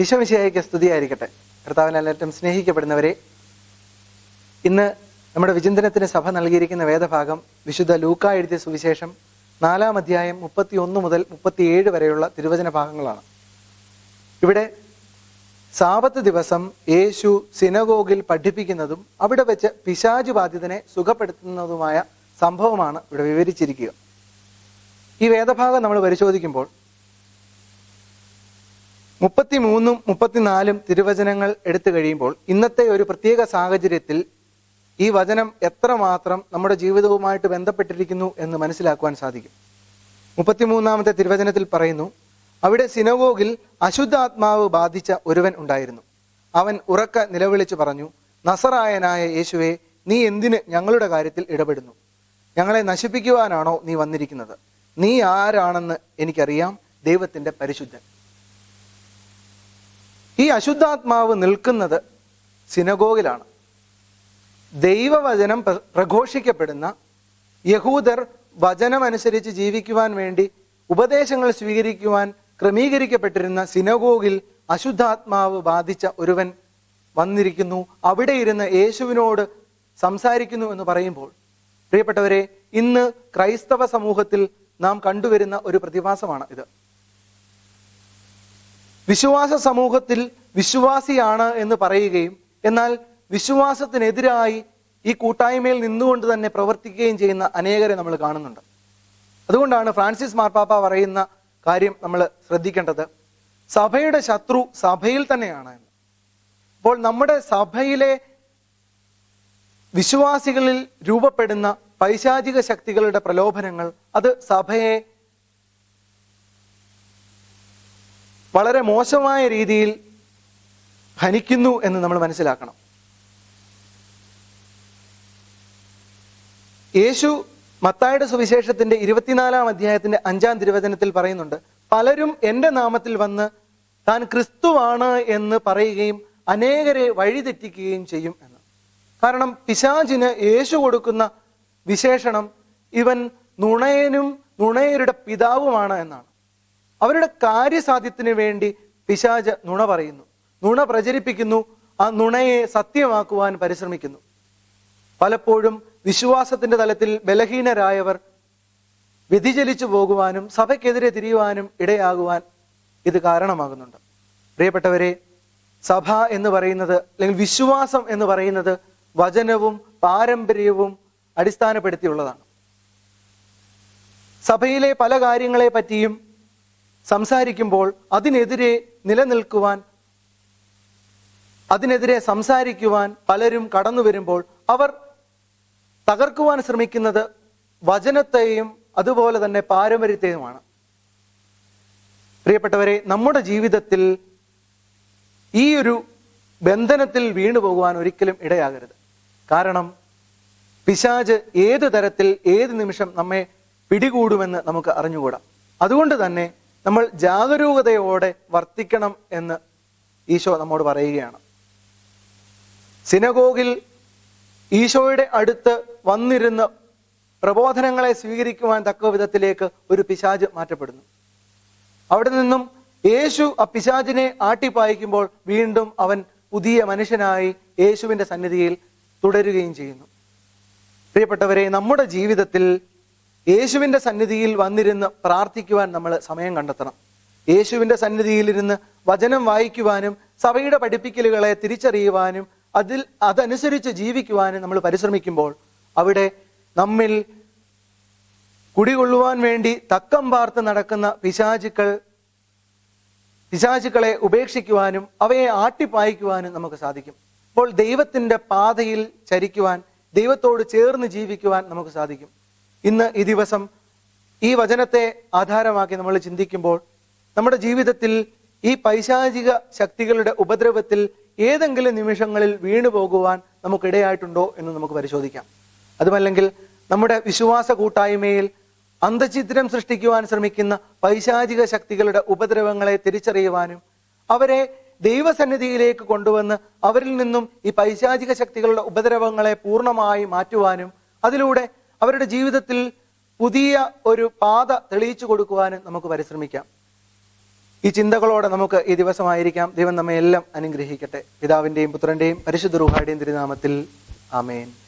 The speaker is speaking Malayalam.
ഈശോമിശിയായിക്ക് സ്തുതിയായിരിക്കട്ടെ. ഏറ്റവും സ്നേഹിക്കപ്പെടുന്നവരെ ഇന്ന് നമ്മുടെ വിചിന്തനത്തിന് സഭ നൽകിയിരിക്കുന്ന വേദഭാഗം വിശുദ്ധ ലൂക്ക എഴുതിയ സുവിശേഷം നാലാം അധ്യായം മുപ്പത്തി ഒന്ന് മുതൽ മുപ്പത്തിയേഴ് വരെയുള്ള തിരുവചന ഭാഗങ്ങളാണ്. ഇവിടെ സാപത്ത് ദിവസം യേശു സിനഗോഗിൽ പഠിപ്പിക്കുന്നതും അവിടെ വെച്ച് പിശാചു ബാധിതനെ സുഖപ്പെടുത്തുന്നതുമായ സംഭവമാണ് ഇവിടെ വിവരിച്ചിരിക്കുക. ഈ വേദഭാഗം നമ്മൾ പരിശോധിക്കുമ്പോൾ മുപ്പത്തിമൂന്നും മുപ്പത്തിനാലും തിരുവചനങ്ങൾ എടുത്തു കഴിയുമ്പോൾ ഇന്നത്തെ ഒരു പ്രത്യേക സാഹചര്യത്തിൽ ഈ വചനം എത്രമാത്രം നമ്മുടെ ജീവിതവുമായിട്ട് ബന്ധപ്പെട്ടിരിക്കുന്നു എന്ന് മനസ്സിലാക്കുവാൻ സാധിക്കും. മുപ്പത്തിമൂന്നാമത്തെ തിരുവചനത്തിൽ പറയുന്നു അവിടെ സിനഗോഗിൽ അശുദ്ധാത്മാവ് ബാധിച്ച ഒരുവൻ ഉണ്ടായിരുന്നു. അവൻ ഉറക്ക നിലവിളിച്ചു പറഞ്ഞു നസറായനായ യേശുവെ നീ എന്തിന് ഞങ്ങളുടെ കാര്യത്തിൽ ഇടപെടുന്നു? ഞങ്ങളെ നശിപ്പിക്കുവാനാണോ നീ വന്നിരിക്കുന്നത്? നീ ആരാണെന്ന് എനിക്കറിയാം ദൈവത്തിന്റെ പരിശുദ്ധൻ. ഈ അശുദ്ധാത്മാവ് നിൽക്കുന്നത് സിനഗോഗിലാണ്. ദൈവവചനം പ്രഘോഷിക്കപ്പെടുന്ന യഹൂദർ വചനമനുസരിച്ച് ജീവിക്കുവാൻ വേണ്ടി ഉപദേശങ്ങൾ സ്വീകരിക്കുവാൻ ക്രമീകരിക്കപ്പെട്ടിരുന്ന സിനഗോഗിൽ അശുദ്ധാത്മാവ് ബാധിച്ച ഒരുവൻ വന്നിരിക്കുന്നു. അവിടെ ഇരുന്ന് യേശുവിനോട് സംസാരിക്കുന്നു എന്ന് പറയുമ്പോൾ പ്രിയപ്പെട്ടവരെ ഇന്ന് ക്രൈസ്തവ സമൂഹത്തിൽ നാം കണ്ടുവരുന്ന ഒരു പ്രതിഭാസമാണ് ഇത്. വിശ്വാസ സമൂഹത്തിൽ വിശ്വാസിയാണ് എന്ന് പറയുകയും എന്നാൽ വിശ്വാസത്തിനെതിരായി ഈ കൂട്ടായ്മയിൽ നിന്നുകൊണ്ട് തന്നെ പ്രവർത്തിക്കുകയും ചെയ്യുന്ന അനേകരെ നമ്മൾ കാണുന്നുണ്ട്. അതുകൊണ്ടാണ് ഫ്രാൻസിസ് മാർപ്പാപ്പ പറയുന്ന കാര്യം നമ്മൾ ശ്രദ്ധിക്കേണ്ടത്. സഭയുടെ ശത്രു സഭയിൽ തന്നെയാണ് അപ്പോൾ നമ്മുടെ സഭയിലെ വിശ്വാസികളിൽ രൂപപ്പെടുന്ന പൈശാചിക ശക്തികളുടെ പ്രലോഭനങ്ങൾ അത് സഭയെ വളരെ മോശമായ രീതിയിൽ ഹനിക്കുന്നു എന്ന് നമ്മൾ മനസ്സിലാക്കണം. യേശു മത്തായുടെ സുവിശേഷത്തിന്റെ ഇരുപത്തിനാലാം അധ്യായത്തിന്റെ അഞ്ചാം തിരുവചനത്തിൽ പറയുന്നുണ്ട് പലരും എന്റെ നാമത്തിൽ വന്ന് താൻ ക്രിസ്തുവാണ് എന്ന് പറയുകയും അനേകരെ വഴിതെറ്റിക്കുകയും ചെയ്യും എന്ന്. കാരണം പിശാചിന് യേശു കൊടുക്കുന്ന വിശേഷണം ഇവൻ നുണയനും നുണയരുടെ പിതാവുമാണ് എന്നാണ്. അവരുടെ കാര്യസാധ്യത്തിന് വേണ്ടി പിശാജ് നുണ പറയുന്നു. നുണ പ്രചരിപ്പിക്കുന്നു. ആ നുണയെ സത്യമാക്കുവാൻ പരിശ്രമിക്കുന്നു. പലപ്പോഴും വിശ്വാസത്തിന്റെ തലത്തിൽ ബലഹീനരായവർ വ്യതിചലിച്ചു പോകുവാനും സഭയ്ക്കെതിരെ തിരിയുവാനും ഇടയാകുവാൻ ഇത് കാരണമാകുന്നുണ്ട്. പ്രിയപ്പെട്ടവരെ സഭ എന്ന് പറയുന്നത് അല്ലെങ്കിൽ വിശ്വാസം എന്ന് പറയുന്നത് വചനവും പാരമ്പര്യവും അടിസ്ഥാനപ്പെടുത്തിയുള്ളതാണ്. സഭയിലെ പല കാര്യങ്ങളെ പറ്റിയും സംസാരിക്കുമ്പോൾ അതിനെതിരെ നിലനിൽക്കുവാൻ അതിനെതിരെ സംസാരിക്കുവാൻ പലരും കടന്നു വരുമ്പോൾ അവർ തകർക്കുവാൻ ശ്രമിക്കുന്നത് വചനത്തെയും അതുപോലെ തന്നെ പാരമ്പര്യത്തെയുമാണ്. പ്രിയപ്പെട്ടവരെ നമ്മുടെ ജീവിതത്തിൽ ഈ ഒരു ബന്ധനത്തിൽ വീണു പോകുവാൻ ഒരിക്കലും ഇടയാകരുത്. കാരണം പിശാജ് ഏത് തരത്തിൽ ഏത് നിമിഷം നമ്മെ പിടികൂടുമെന്ന് നമുക്ക് അറിഞ്ഞുകൂടാം. അതുകൊണ്ട് തന്നെ നമ്മൾ ജാഗരൂകതയോടെ വർത്തിക്കണം എന്ന് ഈശോ നമ്മോട് പറയുകയാണ്. സിനഗോഗിൽ ഈശോയുടെ അടുത്ത് വന്നിരുന്ന് പ്രബോധനങ്ങളെ സ്വീകരിക്കുവാൻ തക്ക വിധത്തിലേക്ക് ഒരു പിശാജ് മാറ്റപ്പെടുന്നു. അവിടെ നിന്നും യേശു ആ പിശാജിനെ ആട്ടിപ്പായിക്കുമ്പോൾ വീണ്ടും അവൻ പുതിയ മനുഷ്യനായി യേശുവിന്റെ സന്നിധിയിൽ തുടരുകയും ചെയ്യുന്നു. പ്രിയപ്പെട്ടവരെ നമ്മുടെ ജീവിതത്തിൽ യേശുവിന്റെ സന്നിധിയിൽ വന്നിരുന്ന് പ്രാർത്ഥിക്കുവാൻ നമ്മൾ സമയം കണ്ടെത്തണം. യേശുവിന്റെ സന്നിധിയിലിരുന്ന് വചനം വായിക്കുവാനും സഭയുടെ പഠിപ്പിക്കലുകളെ തിരിച്ചറിയുവാനും അതിൽ അതനുസരിച്ച് ജീവിക്കുവാനും നമ്മൾ പരിശ്രമിക്കുമ്പോൾ അവിടെ നമ്മിൽ കുടികൊള്ളുവാൻ വേണ്ടി തക്കം പാർത്ത് നടക്കുന്ന പിശാചുക്കൾ പിശാചുക്കളെ ഉപേക്ഷിക്കുവാനും അവയെ ആട്ടിപ്പായിക്കുവാനും നമുക്ക് സാധിക്കും. അപ്പോൾ ദൈവത്തിന്റെ പാതയിൽ ചരിക്കുവാൻ ദൈവത്തോട് ചേർന്ന് ജീവിക്കുവാൻ നമുക്ക് സാധിക്കും. ഇന്ന് ഈ ദിവസം ഈ വചനത്തെ ആധാരമാക്കി നമ്മൾ ചിന്തിക്കുമ്പോൾ നമ്മുടെ ജീവിതത്തിൽ ഈ പൈശാചിക ശക്തികളുടെ ഉപദ്രവത്തിൽ ഏതെങ്കിലും നിമിഷങ്ങളിൽ വീണു പോകുവാൻ നമുക്കിടയായിട്ടുണ്ടോ എന്ന് നമുക്ക് പരിശോധിക്കാം. അതുമല്ലെങ്കിൽ നമ്മുടെ വിശ്വാസ കൂട്ടായ്മയിൽ അന്തചിത്രം സൃഷ്ടിക്കുവാൻ ശ്രമിക്കുന്ന പൈശാചിക ശക്തികളുടെ ഉപദ്രവങ്ങളെ തിരിച്ചറിയുവാനും അവരെ ദൈവസന്നിധിയിലേക്ക് കൊണ്ടുവന്ന് അവരിൽ നിന്നും ഈ പൈശാചിക ശക്തികളുടെ ഉപദ്രവങ്ങളെ പൂർണമായി മാറ്റുവാനും അതിലൂടെ അവരുടെ ജീവിതത്തിൽ പുതിയ ഒരു പാത തെളിയിച്ചു കൊടുക്കുവാനും നമുക്ക് പരിശ്രമിക്കാം. ഈ ചിന്തകളോടെ നമുക്ക് ഈ ദിവസമായിരിക്കാം. ദൈവം നമ്മെ എല്ലാം അനുഗ്രഹിക്കട്ടെ. പിതാവിന്റെയും പുത്രന്റെയും പരിശുദ്ധ റുഹായുടെയും തിരുനാമത്തിൽ. ആമേൻ.